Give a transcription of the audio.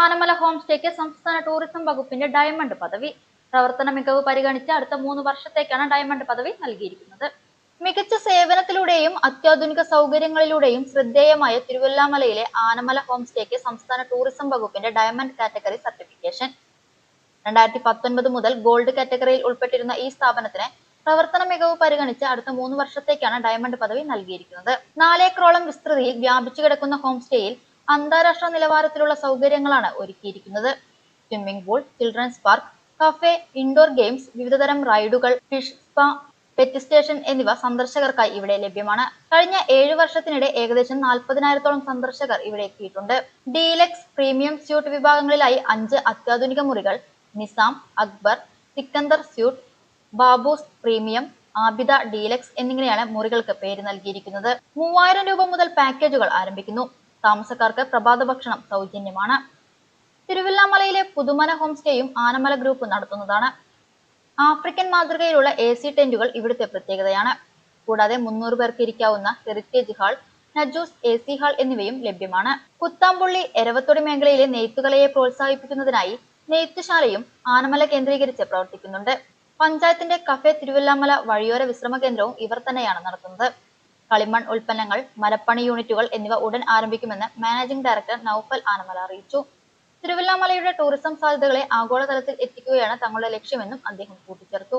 Anamala home സ്റ്റേക്ക് സംസ്ഥാന tourism വകുപ്പിന്റെ ഡയമണ്ട് പദവി. പ്രവർത്തന മികവ് പരിഗണിച്ച് അടുത്ത മൂന്ന് വർഷത്തേക്കാണ് ഡയമണ്ട് പദവി നൽകിയിരിക്കുന്നത്. മികച്ച സേവനത്തിലൂടെയും അത്യാധുനിക സൗകര്യങ്ങളിലൂടെയും ശ്രദ്ധേയമായ തിരുവല്ലാമലയിലെ ആനമല ഹോം സ്റ്റേക്ക് സംസ്ഥാന ടൂറിസം വകുപ്പിന്റെ ഡയമണ്ട് കാറ്റഗറി സർട്ടിഫിക്കേഷൻ. രണ്ടായിരത്തി പത്തൊൻപത് മുതൽ ഗോൾഡ് കാറ്റഗറിയിൽ ഉൾപ്പെട്ടിരുന്ന ഈ സ്ഥാപനത്തിന് പ്രവർത്തന മികവ് പരിഗണിച്ച് അടുത്ത മൂന്ന് വർഷത്തേക്കാണ് ഡയമണ്ട് പദവി നൽകിയിരിക്കുന്നത്. നാലേക്കറോളം വിസ്തൃതിയിൽ വ്യാപിച്ചു കിടക്കുന്ന ഹോം സ്റ്റേയിൽ അന്താരാഷ്ട്ര നിലവാരത്തിലുള്ള സൗകര്യങ്ങളാണ് ഒരുക്കിയിരിക്കുന്നത്. Swimming pool children's park cafe indoor games വിവിധതരം റൈഡുകൾ ഫിഷ് സ്പാ പെറ്റ് സ്റ്റേഷൻ എന്നിവ സന്ദർശകർക്കായി ഇവിടെ ലഭ്യമാണ്. കഴിഞ്ഞ ഏഴു വർഷത്തിനിടെ ഏകദേശം നാൽപ്പതിനായിരത്തോളം സന്ദർശകർ ഇവിടെ എത്തിയിട്ടുണ്ട്. ഡീലക്സ് പ്രീമിയം സ്യൂട്ട് വിഭാഗങ്ങളിലായി അഞ്ച് അത്യാധുനിക മുറികൾ Nizam Akbar Sikandar suite Baboos premium Abida deluxe എന്നിങ്ങനെയാണ് മുറികൾക്ക് പേര് നൽകിയിരിക്കുന്നത്. മൂവായിരം രൂപ മുതൽ പാക്കേജുകൾ ആരംഭിക്കുന്നു. താമസക്കാർക്ക് പ്രഭാത ഭക്ഷണം സൗജന്യമാണ്. തിരുവല്ലാമലയിലെ പുതുമന ഹോം സ്റ്റേയും ആനമല ഗ്രൂപ്പ് നടത്തുന്നതാണ്. ആഫ്രിക്കൻ മാതൃകയിലുള്ള എ സി ടെന്റുകൾ ഇവിടുത്തെ പ്രത്യേകതയാണ്. കൂടാതെ മുന്നൂറ് പേർക്ക് ഇരിക്കാവുന്ന heritage hall Najus A C hall എന്നിവയും ലഭ്യമാണ്. കുത്താമ്പുള്ളി എരവത്തൊടി മേഖലയിലെ നെയ്ത്തുകലയെ പ്രോത്സാഹിപ്പിക്കുന്നതിനായി നെയ്ത്തുശാലയും ആനമല കേന്ദ്രീകരിച്ച് പ്രവർത്തിക്കുന്നുണ്ട്. പഞ്ചായത്തിന്റെ കഫേ തിരുവല്ലാമല വഴിയോര വിശ്രമ കേന്ദ്രവും ഇവർ തന്നെയാണ് നടത്തുന്നത്. കളിമൺ ഉൽപ്പന്നങ്ങൾ മരപ്പണി യൂണിറ്റുകൾ എന്നിവ ഉടൻ ആരംഭിക്കുമെന്ന് മാനേജിംഗ് ഡയറക്ടർ നൗഫൽ ആനമല അറിയിച്ചു. തിരുവല്ലാമലയുടെ ടൂറിസം സാധ്യതകളെ ആഗോളതലത്തിൽ എത്തിക്കുകയാണ് തങ്ങളുടെ ലക്ഷ്യമെന്നും അദ്ദേഹം കൂട്ടിച്ചേർത്തു.